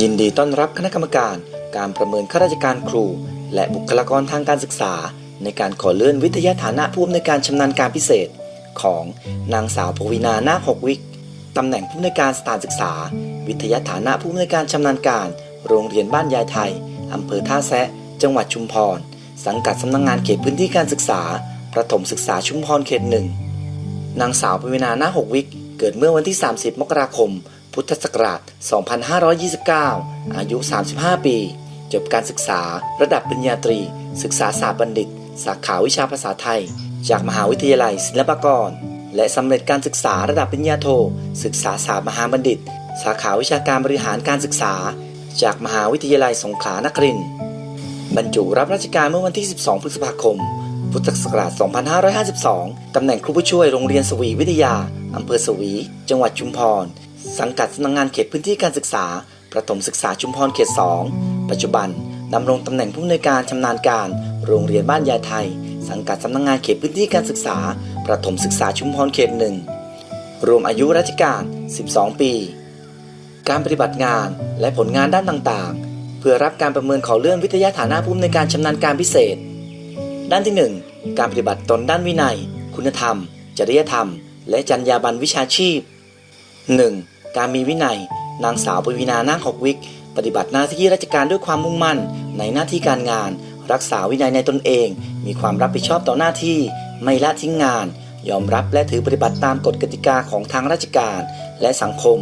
ยินดีต้อนรับคณะกรรมการการประเมินข้าราชการครู และบุคลากรทางการศึกษา ในการขอเลื่อนวิทยาฐานะผู้อำนวยการชำนาญการพิเศษ ของนางสาวปวีนานาหกวิกตำแหน่งผู้อำนวยการสถานศึกษา วิทยาฐานะผู้อำนวยการชำนาญการ โรงเรียนบ้านยายไทยอำเภอท่าแซะ จังหวัดชุมพร สังกัดสำนักงงานเขตพื้นที่การศึกษา ประถมศึกษาชุมพรเขตหนึ่งนางสาวปวีนานาหกวิกเกิดเมื่อวันที่ 30 มกราคม พุทธศักราช 2529 อายุ 35 ปี จบการศึกษาระดับปริญญาตรี ศึกษาศาสตร์บัณฑิต สาขาวิชาภาษาไทย จากมหาวิทยาลัยศิลปากร และสำเร็จการศึกษาระดับปริญญาโท ศึกษาศาสตร์มหาบัณฑิต สาขาวิชาการบริหารการศึกษา จากมหาวิทยาลัยสงขลานครินทร์บรรจุรับราชการเมื่อวันที่ 12 พฤษภาคม พุทธศักราช 2552 ตำแหน่งครูผู้ช่วยโรงเรียนสวีวิทยา อำเภอสวี จังหวัดชุมพร สังกัดสำนักงงานเขตพื้นที่การศึกษา ประถมศึกษาชุมพรเขต 2 ปัจจุบันดำรงตำแหน่งผู้อำนวยการชำนาญการ โรงเรียนบ้านยายไทย สังกัดสำนักงงานเขตพื้นที่การศึกษา ประถมศึกษาชุมพรเขตหนึ่งรวมอายุราชการ 12 ปี การปฏิบัติงานและผลงานด้านต่างๆ เพื่อรับการประเมินขอเลื่อนวิทยาฐานะผู้อำนวยการชำนาญการพิเศษ ด้านที่ 1 การปฏิบัติตนด้านวินัย คุณธรรม จริยธรรม และจรรยาบรรณวิชาชีพ 1. การมีวินัย นางสาวปวีนานาคหกวิก ปฏิบัติหน้าที่ราชการด้วยความมุ่งมั่น ในหน้าที่การงาน รักษาวินัยในตนเอง มีความรับผิดชอบต่อหน้าที่ ไม่ละทิ้งงาน ยอมรับและถือปฏิบัติตามกฎกติกาของทางราชการ และสังคม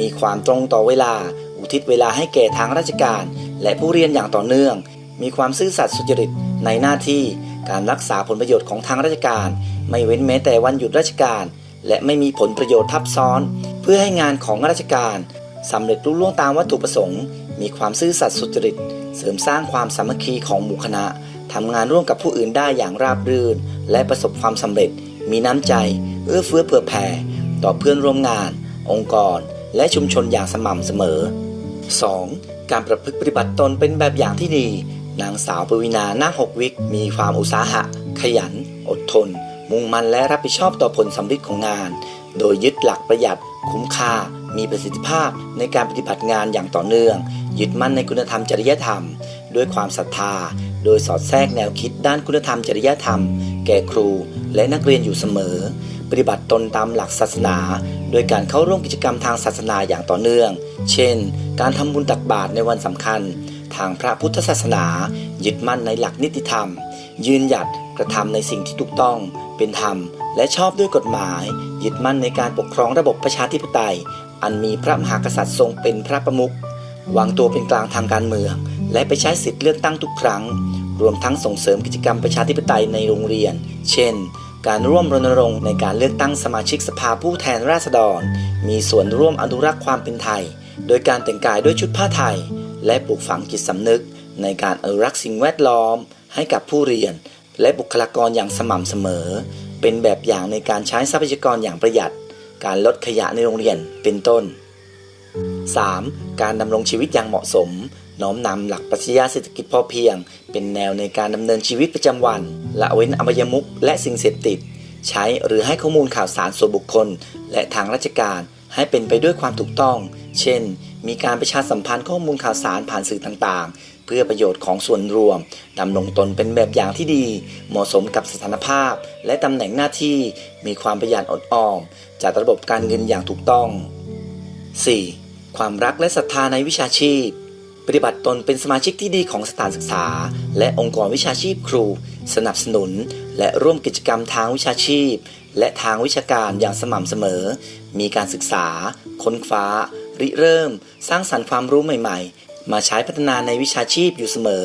มีความตรงต่อเวลา อุทิศเวลาให้แก่ทางราชการ และผู้เรียนอย่างต่อเนื่อง มีความซื่อสัตย์สุจริตในหน้าที่ การรักษาผลประโยชน์ของทางราชการ ไม่เว้นแม้แต่วันหยุดราชการ และไม่มีผลประโยชน์ทับซ้อน เพื่อให้งานของราชการสำเร็จรุ่ล่วงตามวัตถุประสงค์ มีความซื่อสัตย์สุจริต เสริมสร้างความสามัคคีของหมู่คณะทำงานร่วมกับผู้อื่นได้อย่างราบรื่น และประสบความสำเร็จ มีน้ำใจ เอื้อเฟื้อเผื่อแผ่ ต่อเพื่อนร่วมงาน องค์กร และชุมชนอย่างสม่ำเสมอ 2. การประพฤติปฏิบัติตนเป็นแบบอย่างที่ดี นางสาวปวีนานาหกวิก มีความอุตสาหะ ขยัน อดทน มุ่งมั่นและรับผิดชอบต่อผลสำเร็จของงาน โดยยึดหลักประหยัด คุ้มค่า มีประสิทธิภาพในการปฏิบัติงานอย่างต่อเนื่อง ยึดมั่นในคุณธรรมจริยธรรม ด้วยความศรัทธา โดยสอดแทรกแนวคิดด้านคุณธรรมจริยธรรม แก่ครูและนักเรียนอยู่เสมอ ปฏิบัติตนตามหลักศาสนา โดยการเข้าร่วมกิจกรรมทางศาสนาอย่างต่อเนื่อง เช่น การทำบุญตักบาตรในวันสำคัญ ทางพระพุทธศาสนา ยึดมั่นในหลักนิติธรรม ยืนหยัดกระทำในสิ่งที่ถูกต้อง เป็นธรรม และชอบด้วยกฎหมาย ยึดมั่นในการปกครองระบบประชาธิปไตย อันมีพระมหากษัตริย์ทรงเป็นพระประมุขวางตัวเป็นกลางทางการเมือง และไปใช้สิทธิเลือกตั้งทุกครั้ง รวมทั้งส่งเสริมกิจกรรมประชาธิปไตยในโรงเรียน เช่น การร่วมรณรงค์ในการเลือกตั้งสมาชิกสภาผู้แทนราษฎร มีส่วนร่วมอนุรักษ์ความเป็นไทย โดยการแต่งกายด้วยชุดผ้าไทย และปลูกฝังจิตสำนึก ในการอนุรักษ์สิ่งแวดล้อม ให้กับผู้เรียน และบุคลากรอย่างสม่ำเสมอ เป็นแบบอย่างในการใช้ทรัพยากรอย่างประหยัด การลดขยะในโรงเรียนเป็นต้น 3. การดำรงชีวิตอย่างเหมาะสม น้อมนำหลักปรัชญาเศรษฐกิจพอเพียง เป็นแนวในการดำเนินชีวิตประจำวันละเว้นอบายมุขและสิ่งเสพติด ใช้หรือให้ข้อมูลข่าวสารส่วนบุคคล และทางราชการให้เป็นไปด้วยความถูกต้อง เช่น มีการประชาสัมพันธ์ข้อมูลข่าวสารผ่านสื่อต่างๆ เพื่อประโยชน์ของส่วนรวมดำรงตนเป็นแบบอย่างที่ดี เหมาะสมกับสถานภาพ และตำแหน่งหน้าที่มีความประหยัดอดออม จัดระบบการเงินอย่างถูกต้อง 4. ความรักและศรัทธาในวิชาชีพ ปฏิบัติตนเป็นสมาชิกที่ดีของสถานศึกษา และองค์กรวิชาชีพครู สนับสนุน และร่วมกิจกรรมทางวิชาชีพ และทางวิชาการอย่างสม่ำเสมอ มีการศึกษา ค้นคว้า ริเริ่ม สร้างสรรค์ความรู้ใหม่ ๆ มาใช้พัฒนาในวิชาชีพอยู่เสมอ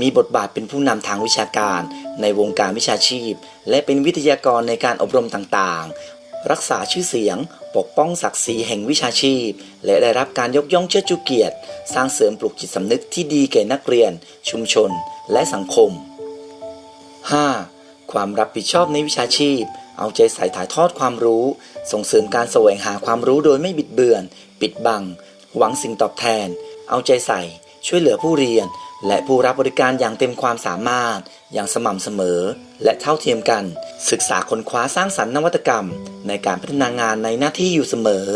มีบทบาทเป็นผู้นำทางวิชาการ ในวงการวิชาชีพ และเป็นวิทยากรในการอบรมต่างๆ รักษาชื่อเสียง ปกป้องศักดิ์ศรีแห่งวิชาชีพ และได้รับการยกย่องเชิดชูเกียรติ สร้างเสริมปลุกจิตสำนึกที่ดีแก่นักเรียน ชุมชน และสังคม 5. ความรับผิดชอบในวิชาชีพ เอาใจใส่ถ่ายทอดความรู้ ส่งเสริมการแสวงหาความรู้โดยไม่บิดเบือน ปิดบัง หวังสิ่งตอบแทน เอาใจใส่ ช่วยเหลือผู้เรียน และผู้รับบริการอย่างเต็มความสามารถ อย่างสม่ำเสมอ และเท่าเทียมกัน ศึกษาค้นคว้าสร้างสรรค์นวัตกรรม ในการพัฒนางานในหน้าที่อยู่เสมอ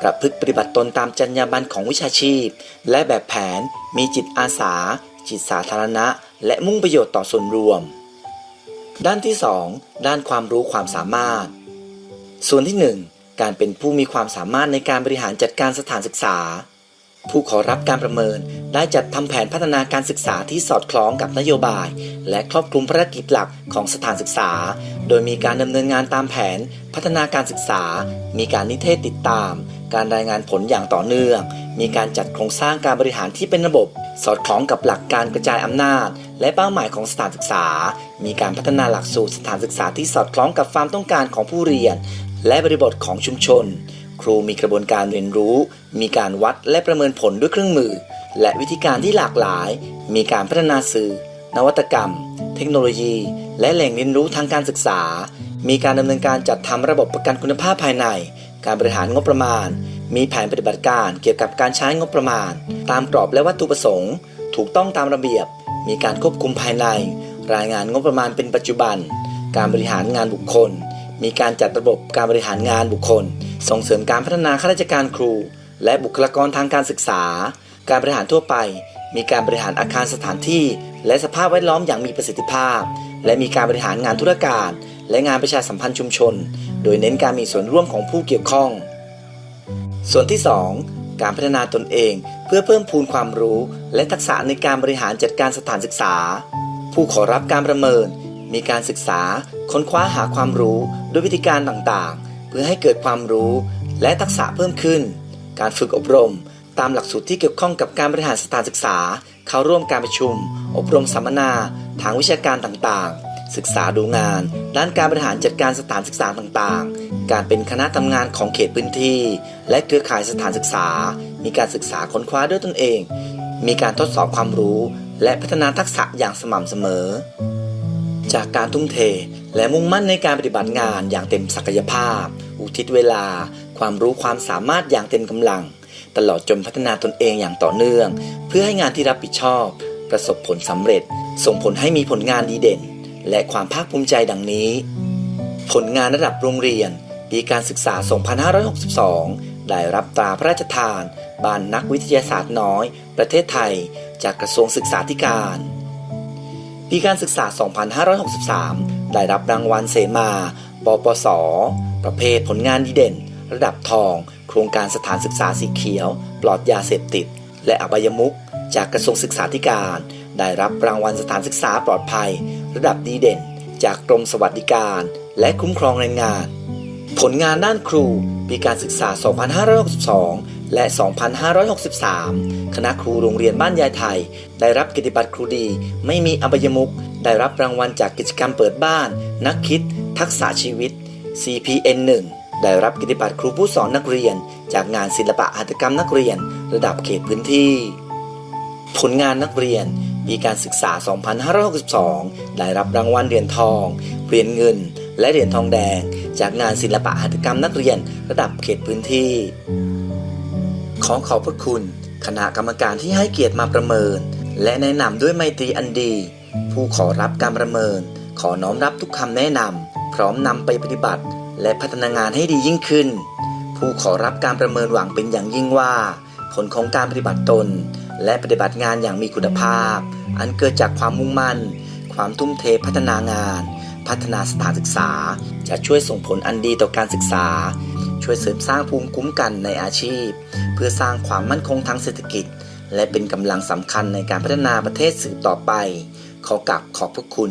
ประพฤติปฏิบัติตนตามจรรยาบรรณของวิชาชีพ และแบบแผน มีจิตอาสา จิตสาธารณะ และมุ่งประโยชน์ต่อส่วนรวม ด้านที่ 2 ด้านความรู้ความสามารถ ส่วนที่ 1 การเป็นผู้มีความสามารถในการบริหารจัดการสถานศึกษา ผู้ขอรับการประเมินได้จัดทำแผนพัฒนาการศึกษาที่สอดคล้องกับนโยบาย และครอบคลุมภารกิจหลักของสถานศึกษา โดยมีการดำเนินงานตามแผน พัฒนาการศึกษา มีการนิเทศติดตาม การรายงานผลอย่างต่อเนื่อง มีการจัดโครงสร้างการบริหารที่เป็นระบบ สอดคล้องกับหลักการกระจายอำนาจ และเป้าหมายของสถานศึกษา มีการพัฒนาหลักสูตรสถานศึกษาที่สอดคล้องกับความต้องการของผู้เรียน และบริบทของชุมชน ครูมีกระบวนการเรียนรู้ มีการวัดและประเมินผลด้วยเครื่องมือ และวิธีการที่หลากหลาย มีการพัฒนาสื่อ นวัตกรรม เทคโนโลยี และแหล่งเรียนรู้ทางการศึกษา มีการดำเนินการจัดทำระบบประกันคุณภาพภายใน การบริหารงบประมาณ มีแผนปฏิบัติการเกี่ยวกับการใช้งบประมาณ ตามกรอบและวัตถุประสงค์ ถูกต้องตามระเบียบ มีการควบคุมภายใน รายงานงบประมาณเป็นปัจจุบัน การบริหารงานบุคคล มีการจัดระบบการบริหารงานบุคคล ส่งเสริมการพัฒนาข้าราชการครู และบุคลากรทางการศึกษา การบริหารทั่วไป มีการบริหารอาคารสถานที่ และสภาพแวดล้อมอย่างมีประสิทธิภาพ และมีการบริหารงานธุรการ และงานประชาสัมพันธ์ชุมชน โดยเน้นการมีส่วนร่วมของผู้เกี่ยวข้อง ส่วนที่ 2 การพัฒนาตนเอง เพื่อเพิ่มพูนความรู้ และทักษะในการบริหารจัดการสถานศึกษา ผู้ขอรับการประเมิน มีการศึกษา ค้นคว้าหาความรู้ด้วยวิธีการต่างๆ เพื่อให้เกิดความรู้และทักษะเพิ่มขึ้น การฝึกอบรม ตามหลักสูตรที่เกี่ยวข้องกับการบริหารสถานศึกษา เข้าร่วมการประชุม อบรมสัมมนา ทางวิชาการต่างๆ ศึกษาดูงาน ด้านการบริหารจัดการสถานศึกษาต่างๆ การเป็นคณะทำงานของเขตพื้นที่ และเครือข่ายสถานศึกษา มีการศึกษาค้นคว้าด้วยตนเอง มีการทดสอบความรู้ และพัฒนาทักษะอย่างสม่ำเสมอ จากการทุ่มเท และมุ่งมั่นในการปฏิบัติงานอย่างเต็มศักยภาพ อุทิศเวลา ความรู้ความสามารถอย่างเต็มกำลัง ตลอดจนพัฒนาตนเองอย่างต่อเนื่อง เพื่อให้งานที่รับผิดชอบ ประสบผลสำเร็จ ส่งผลให้มีผลงานดีเด่น และความภาคภูมิใจดังนี้ ผลงานระดับโรงเรียน ปีการศึกษา 2562 ได้รับตราพระราชทาน บานนักวิทยาศาสตร์น้อย ประเทศไทย จากกระทรวงศึกษาธิการ ปีการศึกษา 2563 ได้รับรางวัลเสมาปปส ประเภทผลงานดีเด่น ระดับทอง โครงการสถานศึกษาสีเขียว ปลอดยาเสพติด และอบายมุขจากกระทรวงศึกษาธิการ ได้รับรางวัลสถานศึกษาปลอดภัย ระดับดีเด่น จากกรมสวัสดิการ และคุ้มครองแรงงาน ผลงานด้านครูปีการศึกษา 2562 และ 2563 คณะครูโรงเรียนบ้านยายไทย ได้รับกิตติบัตรครูดี ไม่มีอบายมุขได้รับรางวัลจากกิจกรรมเปิดบ้าน นักคิด ทักษะชีวิต CPN 1 ได้รับกิตติบัตรครูผู้สอนนักเรียน จากงานศิลปะหัตถกรรมนักเรียน ระดับเขตพื้นที่ ผลงานนักเรียนปีการศึกษา 2562 ได้รับรางวัลเหรียญทอง เหรียญเงิน และเหรียญทองแดง จากงานศิลปะหัตถกรรมนักเรียนระดับเขตพื้นที่ ขอขอบพระคุณ คณะกรรมการที่ให้เกียรติมาประเมิน และแนะนำด้วยไมตรีอันดี ผู้ขอรับการประเมิน ขอน้อมรับทุกคำแนะนำพร้อมนำไปปฏิบัติ และพัฒนางานให้ดียิ่งขึ้น ผู้ขอรับการประเมินหวังเป็นอย่างยิ่งว่า ผลของการปฏิบัติตน และปฏิบัติงานอย่างมีคุณภาพ อันเกิดจากความมุ่งมั่น ความทุ่มเทพัฒนางาน พัฒนาสถานศึกษา จะช่วยส่งผลอันดีต่อการศึกษา ช่วยเสริมสร้างภูมิคุ้มกันในอาชีพ เพื่อสร้างความมั่นคงทางเศรษฐกิจ และเป็นกำลังสำคัญในการพัฒนาประเทศสืบต่อไป ขอกราบขอบพระคุณ